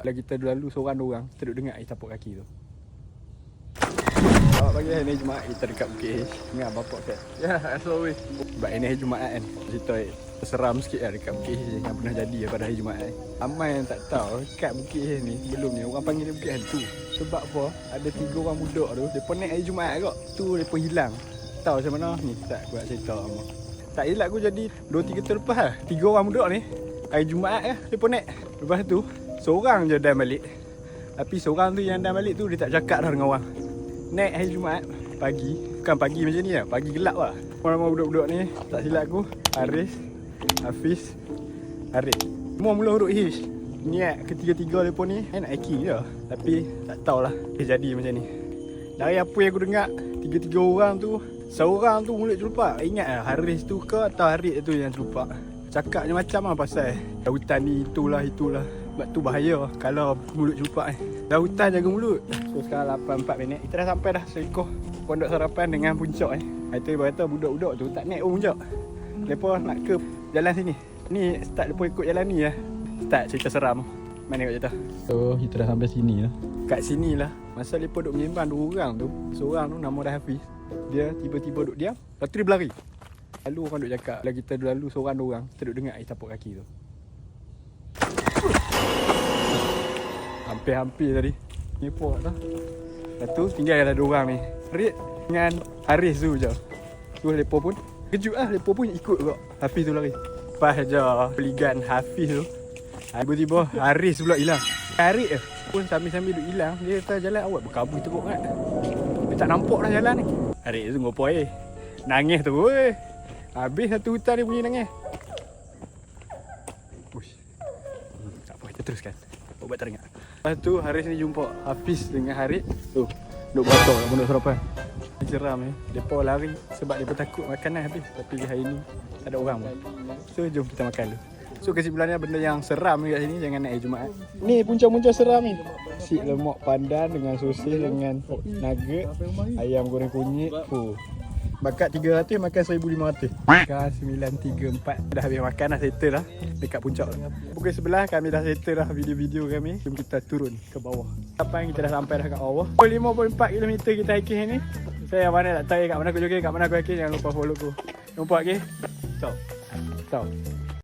Bila kita lalu seorang dua orang, kita duduk dengar air tapak kaki tu. Awak pagi hari ni Jumaat kita dekat Bukit H Ingat bapak kan? Yeah, as always. Sebab ini hari Jumaat kan Cerita seram sikit lah dekat Bukit H Yang pernah jadi lah pada hari Jumaat ni Ramai yang tak tahu Dekat Bukit H ni sebelum ni Orang panggil dia Bukit Hantu Sebab apa? Ada tiga orang budak tu Mereka naik hari Jumaat kot Tu mereka hilang Tahu macam mana? Ni tak aku nak cerita sama Tak hilap aku jadi Dua tiga tahun lepas lah Tiga orang budak ni Hari Jumaat lah Mereka naik Lepas tu Seorang je dan balik. Tapi seorang tu yang dan balik tu Dia tak cakap dah dengan orang. Naik hari Jumaat Pagi. Bukan pagi macam ni lah Pagi gelap lah. Orang-orang budak-budak ni Tak silap aku. Haris Hafiz Haris Semua mula huruf H. Niat ketiga-tiga mereka ni eh, Nak hacking je. Tapi tak tahulah Eh jadi macam ni. Dari apa yang aku dengar Tiga-tiga orang tu Seorang tu mulut celupak. Ingat lah Haris tu ke Atau Haris tu yang celupak? Cakapnya macam lah pasal Hutan ni itulah itulah Sebab tu bahaya Kalau mulut celupak ni. Dah hutan jaga mulut. So sekarang 8-4 minit. Kita dah sampai dah Sekoh Pondok sarapan dengan puncak ni. Itu ibu kata budak-budak tu tak naik pun puncak. Mereka nak ke jalan sini. Ni start mereka ikut jalan ni lah Start cerita seram. Mana kat cerita? So kita dah sampai sini lah. Kat sini lah. Masa mereka duduk menyimpan dua orang tu Seorang tu nama dah Hafiz. Dia tiba-tiba duduk diam Lepas tu dia berlari. Lalu orang duduk cakap Bila kita lalu seorang dua orang Kita duduk dengar air tapak kaki tu Hampir-hampir tadi. Ni pok tu Lepas tu tinggal ada dua orang ni. Rit dengan Haris tu je. Tu mereka pun. Kejut lah Mereka pun ikut juga Hafiz tu lari. Lepas je Peligan Hafiz tu. Tiba-tiba Haris pula hilang. Haris je Pun sambil-sambil duduk hilang. Dia kata jalan awak berkabut teruk kan? Dia tak nampak dah jalan ni. Haris tu ngopo eh? Nangis tu weh. Habis satu hutan dia bunyi nangis. Uish. Hmm, tak apa kita teruskan. Buat teringat Lepas tu Haris ni jumpa Hafiz dengan Haris Tu Duk batok kat pondok sarapan Jeram ni Mereka lari Sebab mereka takut makanan habis Tapi hari ni Tak ada orang pun. So jom kita makan dulu. So kesimpulannya benda yang seram ni kat sini Jangan naik Jumaat. Ni punca-punca seram ni. Si lemak pandan dengan sosis dengan nugget Ayam goreng kunyit Fuh Bakat 300 makan 1500 Sekarang 934 Dah habis makan dah settle dah Dekat puncak Pukul 11 kami dah settle dah video-video kami. Jom kita turun ke bawah. Sampai kita dah sampai dah kat bawah? Pukul 54km kita hiking ni. Saya yang mana tak tahu kat mana aku joget Kat mana aku hiking. Jangan lupa follow aku. Jumpa lagi. Ciao. Ciao